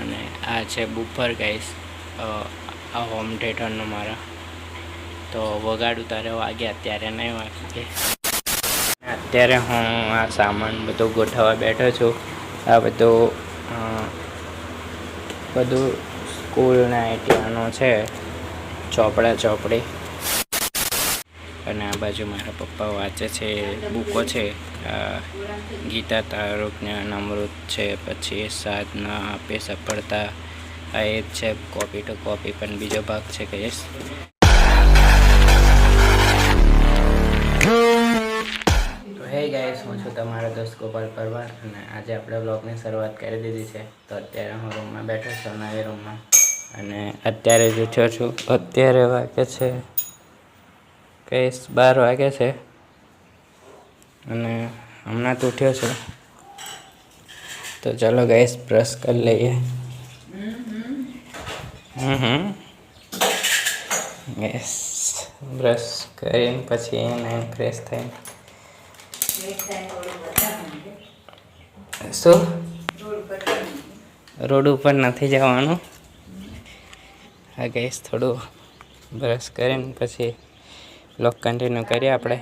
અને આ છે બુફર ગાઈસ આ હોમ થિયેટરનો મારા. તો વગાડું તારે વાગ્યા અત્યારે નહીં વાગે અત્યારે હું આ સામાન બધું ગોઠવવા બેઠો છું. આ બધું બધું સ્કૂલના આઈટીઆનો છે. ચોપડા ચોપડી. અને આ બાજુ મારા પપ્પા વાંચે છે, બુકો છે ગીતા ગીતા તારુજ્ઞાન અમૃત છે, પછી સાધના આપે, સફળતા, આ એ જ છે કોપી ટુ કોપી પણ બીજો ભાગ છે કહીશ હે ગાઈસ હું છું તમારો દોસ્ત ગોપાલ પરમાર અને આજે આપણે બ્લોગની શરૂઆત કરી દીધી છે. તો અત્યારે હું રૂમમાં બેઠો છું, નવી રૂમમાં અને અત્યારે જ છું. અત્યારે વાગે છે કહીશ બાર વાગે છે. અને હમણાં તો ઉઠ્યો છે. તો ચાલો ગેસ બ્રશ કરી લઈએ. હમ યસ બ્રશ કરીને પછી એને ફ્રેશ થઈને. શું? રોડ ઉપર નથી જવાનું. આ ગેસ થોડું બ્રશ કરીને પછી બ્લોગ કન્ટિન્યુ કરીએ આપણે.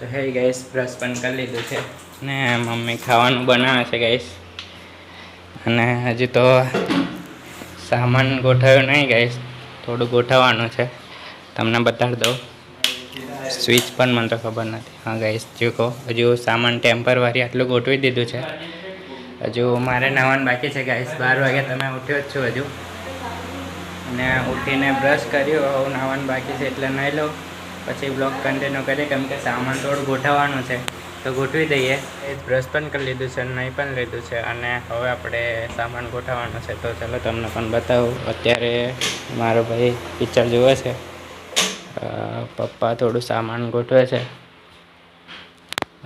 તો હે ગાઈસ બ્રશ પણ કરી લીધું છે ને મમ્મી ખાવાનું બનાવે છે ગાઈસ અને હજી તો સામાન ગોઠવ્યો નહીં ગાઈસ થોડું ગોઠવવાનું છે. તમને બતાડી દઉં. સ્વિચ પણ મને તો ખબર નથી. હા ગાઈસ જો કહો, હજુ સામાન ટેમ્પરવારી આટલું ગોઠવી દીધું છે. હજુ મારે નાવાનું બાકી છે ગાઈસ બાર વાગે તમે ઉઠ્યો જ છો હજુ. અને ઉઠીને બ્રશ કર્યું નાવાનું બાકી છે એટલે નહીં લઉં. પછી બ્લોગ કન્ટિન્યુ કરીએ, કેમ કે સામાન થોડું ગોઠવવાનું છે. તો ગોઠવી દઈએ. એ બ્રશ પણ કરી લીધું છે નહીં પણ લીધું છે. અને હવે આપણે સામાન ગોઠવવાનો છે. તો ચાલો તમને પણ બતાવું. અત્યારે મારો ભાઈ પિક્ચર જુએ છે. પપ્પા થોડું સામાન ગોઠવે છે.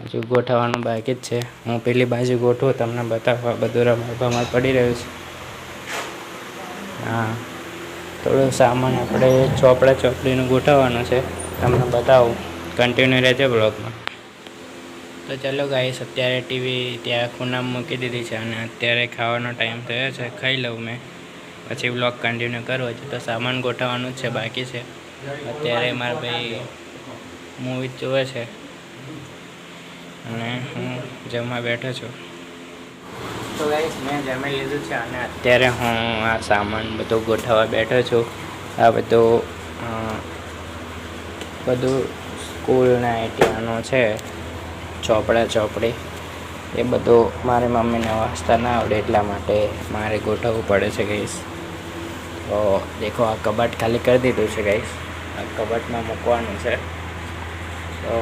હજુ ગોઠવવાનું બાકી જ છે. હું પેલી બાજુ ગોઠવું, તમને બતાવવા. બધું ભમાડ પડી રહ્યું છે. હા. થોડું સામાન આપણે ચોપડા ચોપડીનું ગોઠવવાનું છે. તમને બતાવું. કન્ટિન્યુ રહેજો બ્લોગમાં તો ચાલો ગાઈસ અત્યારે ટીવી ત્યાં ખૂણામાં મૂકી દીધી છે અને અત્યારે ખાવાનો ટાઈમ થયો છે. ખાઈ લઉં મેં. પછી બ્લોગ કન્ટિન્યુ કરવો છે. તો સામાન ગોઠવવાનું જ છે, બાકી છે. અત્યારે મારા ભાઈ મૂવી જોવે છે. અને હું જમવા બેઠો છું. તો ગાઈસ મેં જમી લીધું છે અને અત્યારે હું આ સામાન બધું ગોઠવવા બેઠો છું. આ બધું બધું સ્કૂલના આઈટીઆનો છે, ચોપડા, ચોપડી. એ બધું મારી મમ્મીને વાંચતા ના આવડે એટલા માટે મારે ગોઠવવું પડે છે ગઈશ તો દેખો, આ કબાટ ખાલી કરી દીધું છે ગઈશ આ કબાટમાં મૂકવાનું છે. તો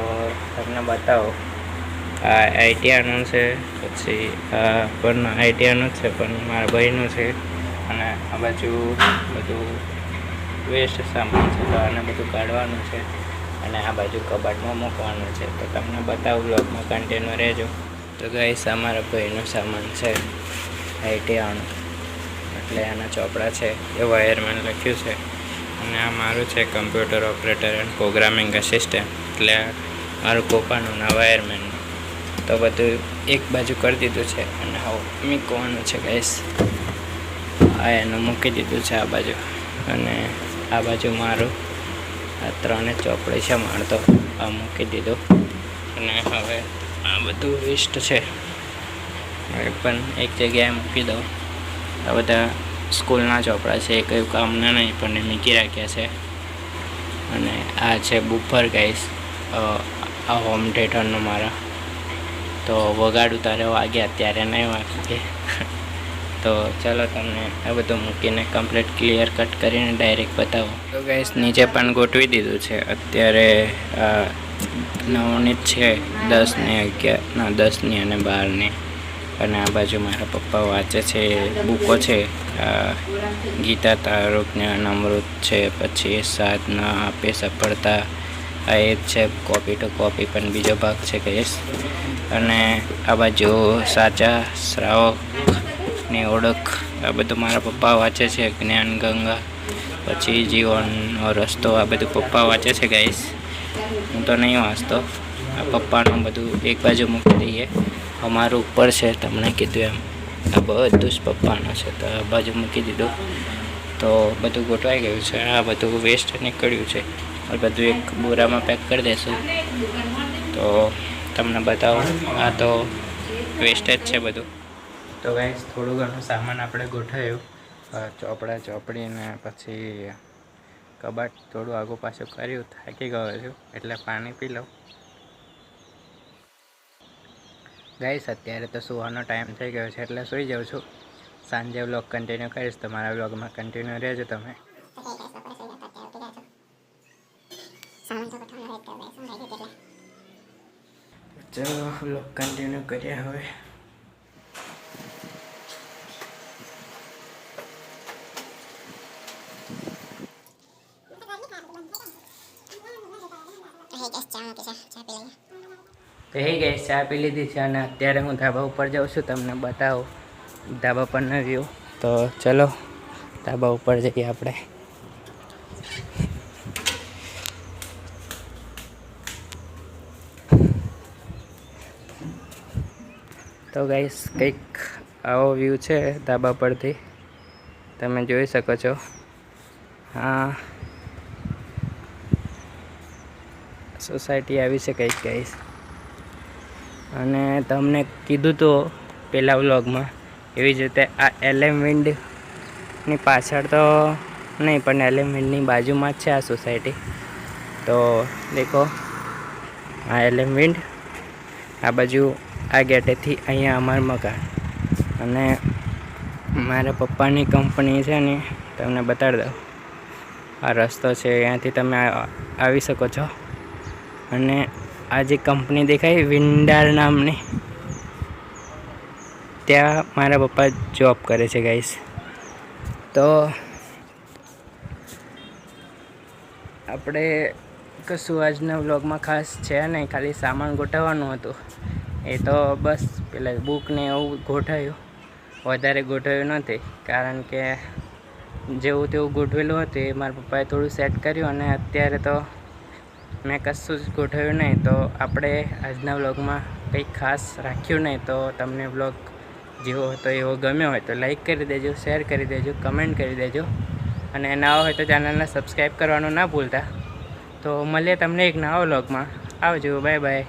તમને બતાવો. આ આઈટીઆરનું છે, પછી આ પણ આઈટીઆરનું જ છે, પણ મારા ભાઈનું છે. અને આ બાજુ બધું વેસ્ટ સામાન છે, તો આને બધું કાઢવાનું છે. અને આ બાજુ કબાટમાં મૂકવાનું છે. તો તમને બતાવું બ્લોગમાં કન્ટેનર રહેજો. તો ગાઈસ અમારા ભાઈનું સામાન છે આઈટીઆનું એટલે એના ચોપડા છે, એ વાયરમેન લખ્યું છે. અને આ મારું છે computer operator and programming assistant એટલે મારું કોપાનું ના વાયરમેનનું તો બધું એક બાજુ કરી દીધું છે અને હવે મૂકવાનું છે ગાઈસ આ એનું મૂકી દીધું છે આ બાજુ. અને આ બાજુ મારું આ ત્રણે ચોપડી છે મારે તો આ મૂકી દીધું. અને હવે આ બધું વેસ્ટ છે. હવે પણ એક જગ્યાએ મૂકી દઉં. આ બધા સ્કૂલના ચોપડા છે, એ કંઈ કામના નહીં, પણ એ મૂકી રાખ્યા છે. અને આ છે બુફર ગાઈસ આ હોમ થિયેટરનું મારા. તો વગાડું તારે વાગ્યા ત્યારે નહીં વાગે. તો ચાલો તમને આ બધું મૂકીને કમ્પ્લીટ ક્લિયર કટ કરીને ડાયરેક્ટ બતાવો. તો ગેસ નીચે પણ ગોઠવી દીધું છે. અત્યારે નવની જ છે. દસની અગિયાર, ના, દસની અને બારની. અને આ બાજુ મારા પપ્પા વાંચે છે, બુકો છે. ગીતા તારુકને અમૃત છે, પછી સાધના આપે સફળતા. આ એ જ છે કોપી ટુ કોપી પણ બીજો ભાગ છે ગેસ અને આ બાજુ સાચા શ્રાવકની ઓળખ. આ બધું મારા પપ્પા વાંચે છે, જ્ઞાન, ગંગા, પછી જીવનનો રસ્તો, આ બધું પપ્પા વાંચે છે ગાઈશ હું તો નહીં વાંચતો. આ પપ્પાનું બધું એક બાજુ મૂકી દઈએ. અમારું ઉપર છે, તમને કીધું એમ. આ બધું જ પપ્પાનું છે, તો આ બાજુ મૂકી દીધું. તો બધું ગોઠવાઈ ગયું છે, આ બધું વેસ્ટ નીકળ્યું છે. બધું એક બોરામાં પેક કરી દઈશું તો તમને બતાવું, આ તો વેસ્ટેજ છે બધું. તો ગાઈસ થોડું ઘણું સામાન આપણે ગોઠવ્યું. ચોપડા ચોપડી ને પછી કબાટ થોડું આગું પાછું કર્યું થાકી ગયો છું એટલે પાણી પી લઉં. ગાઈસ અત્યારે તો સુવાનો ટાઈમ થઈ ગયો છે એટલે સૂઈ જાઉં છું. સાંજે વ્લોગ કન્ટિન્યુ કરીશ તમારા વ્લોગમાં કન્ટિન્યુ રહેજો તમે. ચલો વ્લોગ કન્ટિન્યુ કરીએ હવે. તો હે ગઈ ચા પી લીધી છે અને અત્યારે હું ધાબા ઉપર જાઉં છું, તમને બતાવું. ધાબા પરનો વ્યૂ તો ચલો, ધાબા ઉપર જઈએ આપણે. તો ગાઈસ કંઈક આવો વ્યૂ છે ધાબા પરથી. તમે જોઈ શકો છો. હા. સોસાયટી આવી છે કંઈક કહીશ અને તમને કીધું તો પહેલા વ્લોગમાં, એવી જ રીતે આ એલએમ વિન્ડની પાછળ તો નહીં, પણ એલએમ વિન્ડની બાજુમાં જ છે આ સોસાયટી. તો દેખો, આ એલએમ વિન્ડ આ બાજુ, આ ગેટેથી અહીંયા અમારું મકાન. અને મારા પપ્પાની કંપની છે ને, તમને બતાડી દઉં. આ રસ્તો છે, અહીંયાથી તમે આવી શકો છો. અને આ જે કંપની દેખાય વિન્ડાર નામની, ત્યાં મારા પપ્પા જોબ કરે છે ગાઈસ તો આપણે કશું આજના વ્લોગમાં ખાસ છે નહીં, ખાલી સામાન ગોઠવવાનું હતું. એ તો બસ, પેલા બુકને એવું ગોઠવ્યું. વધારે ગોઠવ્યું નથી કારણ કે જેવું તેવું ગોઠવેલું હતું, એ મારા પપ્પાએ થોડું સેટ કર્યું અને અત્યારે તો મેં કશું જ ગોઠવ્યું નહીં, તો આપણે આજના વ્લોગમાં કંઈક ખાસ રાખ્યું નહીં, તો તમને વ્લોગ જેવો હતો એવો ગમ્યો હોય તો લાઈક કરી દેજો, શેર કરી દેજો, કમેન્ટ કરી દેજો. અને નવા હોય તો ચેનલને સબસ્ક્રાઈબ કરવાનું ના ભૂલતા. તો મળીએ તમને એક નવા વ્લોગમાં. આવજો, બાય બાય.